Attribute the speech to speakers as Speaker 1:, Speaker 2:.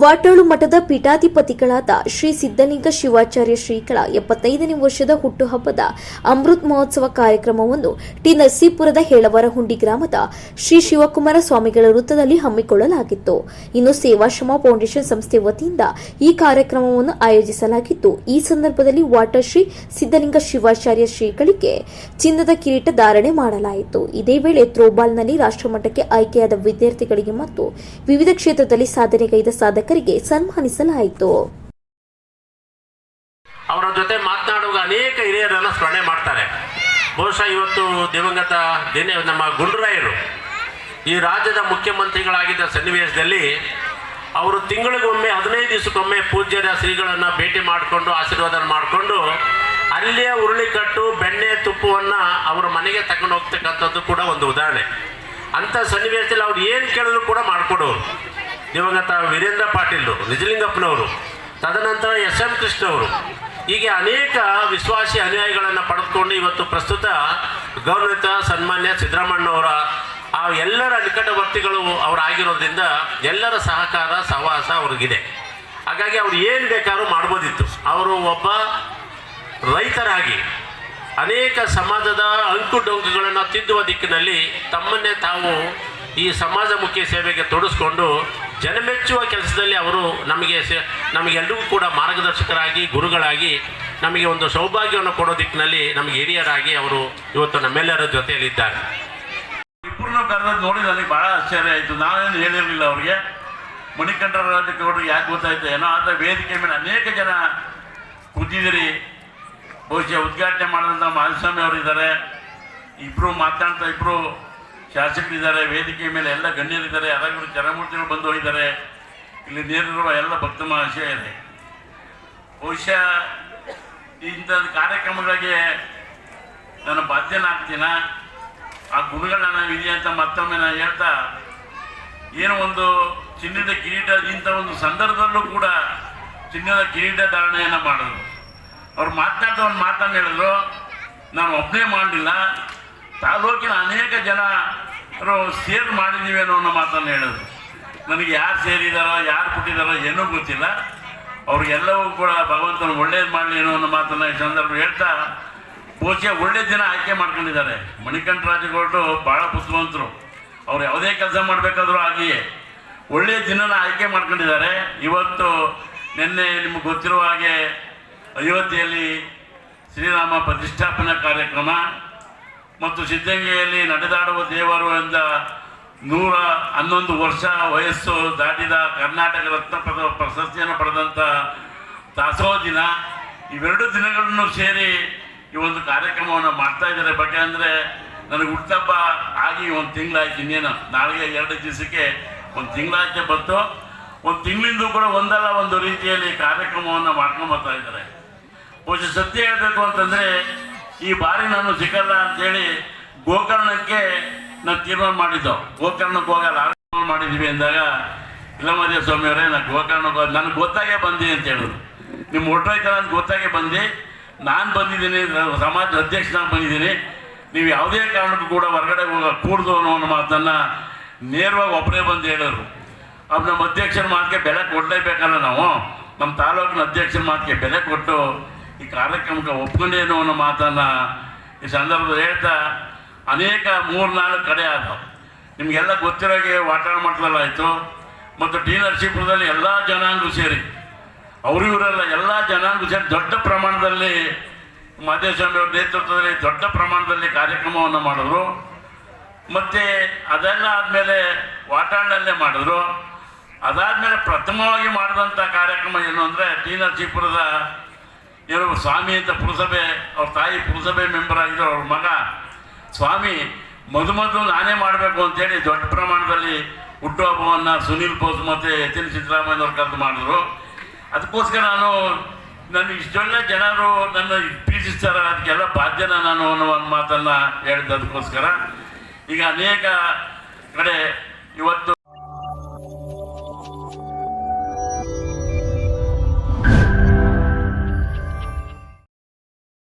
Speaker 1: ವಾಟಾಳು ಮಠದ ಪೀಠಾಧಿಪತಿಗಳಾದ ಶ್ರೀ ಸಿದ್ದಲಿಂಗ ಶಿವಾಚಾರ್ಯ ಶ್ರೀಗಳ ಎಪ್ಪತ್ತೈದನೇ ವರ್ಷದ ಹುಟ್ಟುಹಬ್ಬದ ಅಮೃತ್ ಮಹೋತ್ಸವ ಕಾರ್ಯಕ್ರಮವನ್ನು ಟಿ ನರಸೀಪುರದ ಹೇಳವರಹುಂಡಿ ಗ್ರಾಮದ ಶ್ರೀ ಶಿವಕುಮಾರ ಸ್ವಾಮಿಗಳ ವೃತ್ತದಲ್ಲಿ ಹಮ್ಮಿಕೊಳ್ಳಲಾಗಿತ್ತು. ಇನ್ನು ಸೇವಾಶ್ರಮ ಫೌಂಡೇಶನ್ ಸಂಸ್ಥೆ ವತಿಯಿಂದ ಈ ಕಾರ್ಯಕ್ರಮವನ್ನು ಆಯೋಜಿಸಲಾಗಿತ್ತು. ಈ ಸಂದರ್ಭದಲ್ಲಿ ವಾಟರ್ ಶ್ರೀ ಸಿದ್ದಲಿಂಗ ಶಿವಾಚಾರ್ಯ ಶ್ರೀಗಳಿಗೆ ಚಿನ್ನದ ಕಿರೀಟ ಧಾರಣೆ ಮಾಡಲಾಯಿತು. ಇದೇ ವೇಳೆ ಥ್ರೋಬಾಲ್ನಲ್ಲಿ ರಾಷ್ಟ್ರಮಟ್ಟಕ್ಕೆ ಆಯ್ಕೆಯಾದ ವಿದ್ಯಾರ್ಥಿಗಳಿಗೆ ಮತ್ತು ವಿವಿಧ ಕ್ಷೇತ್ರದಲ್ಲಿ ಸಾಧನೆಗೈದ ಸಾಧಕರಿಗೆ ಸನ್ಮಾನಿಸಲಾಯಿತು.
Speaker 2: ಅವರ ಜೊತೆ ಮಾತನಾಡುವಾಗ ಅನೇಕ ಹಿರಿಯರನ್ನು ಸ್ಮರಣೆ ಮಾಡ್ತಾರೆ. ಬಹುಶಃ ಇವತ್ತು ದಿವಂಗತ ದಿನೇ ನಮ್ಮ ಗುಂಡ್ರಾಯರು ಈ ರಾಜ್ಯದ ಮುಖ್ಯಮಂತ್ರಿಗಳಾಗಿದ್ದ ಸನ್ನಿವೇಶದಲ್ಲಿ ಅವರು ತಿಂಗಳಿಗೊಮ್ಮೆ ಹದಿನೈದು ದಿವಸಕ್ಕೊಮ್ಮೆ ಪೂಜ್ಯರ ಶ್ರೀಗಳನ್ನು ಭೇಟಿ ಮಾಡಿಕೊಂಡು ಆಶೀರ್ವಾದ ಮಾಡಿಕೊಂಡು ಅಲ್ಲಿಯ ಉರುಳಿಕಟ್ಟು ಬೆಣ್ಣೆ ತುಪ್ಪವನ್ನು ಅವರ ಮನೆಗೆ ತಗೊಂಡು ಹೋಗ್ತಕ್ಕಂಥದ್ದು ಕೂಡ ಒಂದು ಉದಾಹರಣೆ. ಅಂಥ ಸನ್ನಿವೇಶದಲ್ಲಿ ಅವ್ರು ಏನು ಕೇಳಿದ್ರು ಕೂಡ ಮಾಡಿಕೊಡೋರು. ದಿವಂಗತ ವೀರೇಂದ್ರ ಪಾಟೀಲ್ ನಿಜಲಿಂಗಪ್ಪನವರು ತದನಂತರ ಎಸ್ ಎಂ ಕೃಷ್ಣ ಅವರು ಹೀಗೆ ಅನೇಕ ವಿಶ್ವಾಸಿ ಅನುಯಾಯಿಗಳನ್ನು ಪಡೆದುಕೊಂಡು ಇವತ್ತು ಪ್ರಸ್ತುತ ಗೌರವಿತ ಸನ್ಮಾನ್ಯ ಸಿದ್ದರಾಮಣ್ಣವರ ಆ ಎಲ್ಲರ ನಿಕಟವರ್ತಿಗಳು ಅವರಾಗಿರೋದ್ರಿಂದ ಎಲ್ಲರ ಸಹಕಾರ, ಸಹವಾಸ ಅವ್ರಿಗಿದೆ. ಹಾಗಾಗಿ ಅವ್ರು ಏನು ಬೇಕಾದ್ರೂ ಮಾಡ್ಬೋದಿತ್ತು. ಅವರು ಒಬ್ಬ ರೈತರಾಗಿ ಅನೇಕ ಸಮಾಜದ ಅಂಕು ಡೊಂಕುಗಳನ್ನು ತಿದ್ದುವ ದಿಕ್ಕಿನಲ್ಲಿ ತಮ್ಮನ್ನೇ ತಾವು ಈ ಸಮಾಜಮುಖಿ ಸೇವೆಗೆ ತೊಡಗಿಸ್ಕೊಂಡು ಜನಮೆಚ್ಚುವ ಕೆಲಸದಲ್ಲಿ ಅವರು ನಮಗೆ ನಮಗೆಲ್ಲರಿಗೂ ಕೂಡ ಮಾರ್ಗದರ್ಶಕರಾಗಿ, ಗುರುಗಳಾಗಿ ನಮಗೆ ಒಂದು ಸೌಭಾಗ್ಯವನ್ನು ಕೊಡೋ ದಿಕ್ಕಿನಲ್ಲಿ ನಮಗೆ ಹಿರಿಯರಾಗಿ ಅವರು ಇವತ್ತು ನಮ್ಮೆಲ್ಲರ ಜೊತೆಯಲ್ಲಿದ್ದಾರೆ.
Speaker 3: ಇಬ್ಬರನ್ನು ಕರೆದದ್ದು ನೋಡಿ ನನಗೆ ಭಾಳ ಆಶ್ಚರ್ಯ ಆಯಿತು. ನಾನೇನು ಹೇಳಿರಲಿಲ್ಲ ಅವರಿಗೆ. ಮಣಿಕಂಠ ರಾಜಕೌಡರಿಗೆ ಯಾಕೆ ಗೊತ್ತಾಯ್ತು ಏನೋ, ಆದರೆ ವೇದಿಕೆ ಮೇಲೆ ಅನೇಕ ಜನ ಕೂತಿದ್ದೀರಿ. ಬಹುಶಃ ಉದ್ಘಾಟನೆ ಮಾಡಿದಂಥ ಮಾಧುಸ್ವಾಮಿ ಅವರಿದ್ದಾರೆ. ಇಬ್ಬರು ಮಾತಾಡ್ತಾ ಇಬ್ಬರು ಶಾಸಕರಿದ್ದಾರೆ ವೇದಿಕೆ ಮೇಲೆ ಎಲ್ಲ ಗಣ್ಯರಿದ್ದಾರೆ ಅರಗರು ಚರಮೂರ್ತಿಗಳು ಬಂದು ಹೋಗಿದ್ದಾರೆ. ಇಲ್ಲಿ ನೇರಿರುವ ಎಲ್ಲ ಭಕ್ತ ಇದೆ. ಬಹುಶಃ ಇಂಥದ್ದು ಕಾರ್ಯಕ್ರಮಗಳಿಗೆ ನಾನು ಬಾಧ್ಯನಾಗ್ತೀನ ಆ ಗುಣಗಳನ್ನ ನಾನು ಅಂತ ಮತ್ತೊಮ್ಮೆ ನಾನು ಹೇಳ್ತಾ, ಏನೋ ಒಂದು ಚಿನ್ನದ ಕಿರೀಟ, ಇಂಥ ಒಂದು ಸಂದರ್ಭದಲ್ಲೂ ಕೂಡ ಚಿನ್ನದ ಕಿರೀಟ ಧಾರಣೆಯನ್ನು ಮಾಡಿದ್ರು. ಅವ್ರು ಮಾತನಾಡ್ತಾ ಒಂದು ಮಾತನ್ನು ಹೇಳಿದ್ರು. ನಾನು ಒಬ್ಬನೇ ಮಾಡಲಿಲ್ಲ. ತಾಲೂಕಿನ ಅನೇಕ ಜನ ಸೇರ್ ಮಾಡಿದ್ದೀವಿ ಅನ್ನೋ ಮಾತನ್ನು ಹೇಳೋದು. ನನಗೆ ಯಾರು ಸೇರಿದಾರೋ, ಯಾರು ಕೊಟ್ಟಿದ್ದಾರೋ ಏನೂ ಗೊತ್ತಿಲ್ಲ. ಅವ್ರಿಗೆಲ್ಲವೂ ಕೂಡ ಭಗವಂತನ ಒಳ್ಳೇದು ಮಾಡಲಿ ಅನ್ನೋ ಅನ್ನೋ ಮಾತನ್ನು ಈ ಸಂದರ್ಭ ಹೇಳ್ತಾ ಪೂಜೆ ಒಳ್ಳೆ ದಿನ ಆಯ್ಕೆ ಮಾಡ್ಕೊಂಡಿದ್ದಾರೆ. ಮಣಿಕಂಠ ರಾಜಗೌಡರು ಭಾಳ ಬುದ್ಧಿವಂತರು. ಅವ್ರು ಯಾವುದೇ ಕೆಲಸ ಮಾಡಬೇಕಾದ್ರೂ ಹಾಗೆಯೇ ಒಳ್ಳೆಯ ದಿನನ ಆಯ್ಕೆ ಮಾಡ್ಕೊಂಡಿದ್ದಾರೆ. ಇವತ್ತು ನಿನ್ನೆ ನಿಮಗೆ ಗೊತ್ತಿರುವ ಹಾಗೆ ಅಯೋಧ್ಯೆಯಲ್ಲಿ ಶ್ರೀರಾಮ ಪ್ರತಿಷ್ಠಾಪನಾ ಕಾರ್ಯಕ್ರಮ ಮತ್ತು ಸಿದ್ಧಗಂಗೆಯಲ್ಲಿ ನಡೆದಾಡುವ ದೇವರು ಎಂದ ನೂರ ಹನ್ನೊಂದು ವರ್ಷ ವಯಸ್ಸು ದಾಟಿದ ಕರ್ನಾಟಕ ರತ್ನ ಪದ ಪ್ರಶಸ್ತಿಯನ್ನು ಪಡೆದಂಥ ದಾಸೋ ದಿನ. ಇವೆರಡು ದಿನಗಳನ್ನು ಸೇರಿ ಈ ಒಂದು ಕಾರ್ಯಕ್ರಮವನ್ನು ಮಾಡ್ತಾ ಇದ್ದಾರೆ. ಬಗ್ಗೆ ಅಂದರೆ ನನಗೆ ಹುಟ್ಟಬ್ಬ ಆಗಿ ಒಂದು ತಿಂಗಳಾಯ್ತು ಇನ್ನೇನು. ನಾಳೆಗೆ ಎರಡು ದಿವಸಕ್ಕೆ ಒಂದು ತಿಂಗಳಾಯ್ತು ಬಂತು. ಒಂದು ತಿಂಗಳಿಂದ ಕೂಡ ಒಂದಲ್ಲ, ಒಂದು ರೀತಿಯಲ್ಲಿ ಕಾರ್ಯಕ್ರಮವನ್ನು ಮಾಡ್ಕೊಂಡು ಬರ್ತಾ ಇದ್ದಾರೆ. ಬಹುಶಃ ಸತ್ಯ ಹೇಳಬೇಕು ಅಂತಂದರೆ ಈ ಬಾರಿ ನಾನು ಸಿಗಲ್ಲ ಅಂತೇಳಿ ಗೋಕರ್ಣಕ್ಕೆ ನಾನು ತೀರ್ಮಾನ ಮಾಡಿದ್ದು. ಗೋಕರ್ಣಕ್ಕೆ ಹೋಗಲ್ಲ ತೀರ್ಮಾನ ಮಾಡಿದ್ವಿ ಅಂದಾಗ ಇಲ್ಲಮದೇ ಸ್ವಾಮಿಯವರೇ ನಾನು ಗೋಕರ್ಣಕ್ಕೆ ನನಗೆ ಗೊತ್ತಾಗೇ ಬಂದಿ ಅಂತ ಹೇಳಿದ್ರು. ನಿಮ್ಮ ಹೊರಟೋಯ್ತಾರ ಅಂತ ಗೊತ್ತಾಗೇ ಬಂದು. ನಾನು ಬಂದಿದ್ದೀನಿ ಸಮಾಜದ ಅಧ್ಯಕ್ಷನಾಗಿ ಬಂದಿದ್ದೀನಿ. ನೀವು ಯಾವುದೇ ಕಾರಣಕ್ಕೂ ಕೂಡ ಹೊರಗಡೆ ಹೋಗ ಕೂಡ್ದು ಅನ್ನೋ ಮಾತನ್ನು ನೇರವಾಗಿ ಒಬ್ಬರೇ ಬಂದು ಹೇಳಿದ್ರು. ಅವ್ರು ನಮ್ಮ ಅಧ್ಯಕ್ಷರ ಮಾತಿಗೆ ಬೆಲೆ ಕೊಡಲೇಬೇಕಲ್ಲ ನಾವು. ನಮ್ಮ ತಾಲೂಕಿನ ಅಧ್ಯಕ್ಷರ ಮಾತಿಗೆ ಬೆಲೆ ಕೊಟ್ಟು ಈ ಕಾರ್ಯಕ್ರಮಕ್ಕೆ ಒಪ್ಕೊಂಡೇನು ಅನ್ನೋ ಮಾತನ್ನು ಈ ಸಂದರ್ಭದಲ್ಲಿ ಹೇಳ್ತಾ ಅನೇಕ ಮೂರು ನಾಲ್ಕು ಕಡೆ ಆದವು. ನಿಮಗೆಲ್ಲ ಗೊತ್ತಿರೋಗೆ ವಾಟಾಳ ಮಟ್ಟದಲ್ಲಾಯಿತು ಮತ್ತು ಟಿ ನರಸೀಪುರದಲ್ಲಿ ಎಲ್ಲ ಜನಾಂಗ ಸೇರಿ, ಅವರು ಇವರೆಲ್ಲ ಎಲ್ಲ ಜನಾಂಗ ಸೇರಿ ದೊಡ್ಡ ಪ್ರಮಾಣದಲ್ಲಿ ಮಾದೇಸ್ವಾಮಿ ಅವ್ರ ನೇತೃತ್ವದಲ್ಲಿ ದೊಡ್ಡ ಪ್ರಮಾಣದಲ್ಲಿ ಕಾರ್ಯಕ್ರಮವನ್ನು ಮಾಡಿದ್ರು. ಮತ್ತು ಅದೆಲ್ಲ ಆದಮೇಲೆ ವಾಟಾಳ್ನಲ್ಲೇ ಮಾಡಿದ್ರು. ಅದಾದಮೇಲೆ ಪ್ರಥಮವಾಗಿ ಮಾಡಿದಂಥ ಕಾರ್ಯಕ್ರಮ ಏನು ಅಂದರೆ ಟಿ ನರಸೀಪುರದ ಏನು ಸ್ವಾಮಿ ಅಂತ ಪುರಸಭೆ, ಅವ್ರ ತಾಯಿ ಪುರಸಭೆ ಮೆಂಬರ್ ಆಗಿದ್ರು, ಅವ್ರ ಮಗ. ಸ್ವಾಮಿ ಮೊದಲು ಮೊದಲು ನಾನೇ ಮಾಡಬೇಕು ಅಂತೇಳಿ ದೊಡ್ಡ ಪ್ರಮಾಣದಲ್ಲಿ ಹುಟ್ಟುಹಬ್ಬವನ್ನು ಸುನೀಲ್ ಬೋಸ್ ಮತ್ತು ಎಚ್ ಎನ್ ಸಿದ್ದರಾಮಯ್ಯನವ್ರು ಕರೆದು ಮಾಡಿದ್ರು. ಅದಕ್ಕೋಸ್ಕರ ನಾನು ನನ್ನ ಇಷ್ಟೊಳ್ಳೆ ಜನರು ನನ್ನ ಪ್ರೀತಿಸ್ತಾರೆ, ಅದಕ್ಕೆಲ್ಲ ಬಾಧ್ಯನ ನಾನು ಅನ್ನೋ ಒಂದು ಮಾತನ್ನು ಹೇಳಿದ್ದದಕ್ಕೋಸ್ಕರ ಈಗ ಅನೇಕ ಕಡೆ